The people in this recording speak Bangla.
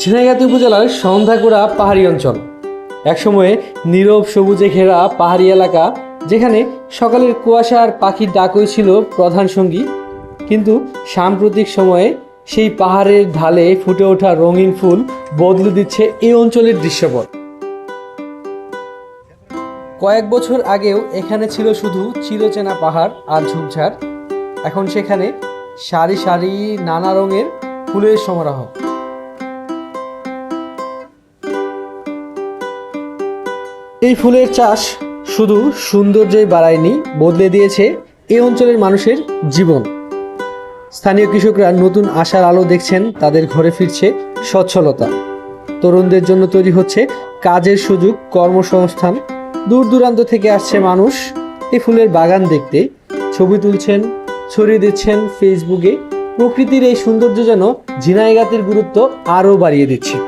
ঝিনাইগাতি উপজেলার সন্ধ্যাকুড়া পাহাড়ি অঞ্চল। একসময়ে নীরব সবুজে ঘেরা পাহাড়ি এলাকা, যেখানে সকালের কুয়াশা আর পাখির ডাকই ছিল প্রধান সঙ্গী। কিন্তু সাম্প্রতিক সময়ে সেই পাহাড়ের ঢালে ফুটে ওঠা রঙিন ফুল বদলে দিচ্ছে এই অঞ্চলের দৃশ্যপট। কয়েক বছর আগেও এখানে ছিল শুধু চিরচেনা পাহাড় আর ঝোপঝাড়। এখন সেখানে সারি সারি নানা রঙের ফুলের সমারোহ। এই ফুলের চাষ শুধু সৌন্দর্যই বাড়ায়নি, বদলে দিয়েছে এই অঞ্চলের মানুষের জীবন। স্থানীয় কৃষকরা নতুন আশার আলো দেখছেন, তাদের ঘরে ফিরছে সচ্ছলতা। তরুণদের জন্য তৈরি হচ্ছে কাজের সুযোগ, কর্মসংস্থান। দূর দূরান্ত থেকে আসছে মানুষ এই ফুলের বাগান দেখতে। ছবি তুলছেন, ছড়িয়ে দিচ্ছেন ফেসবুকে প্রকৃতির এই সৌন্দর্য যেন ঝিনাইগাতির গুরুত্ব আরও বাড়িয়ে দিচ্ছে।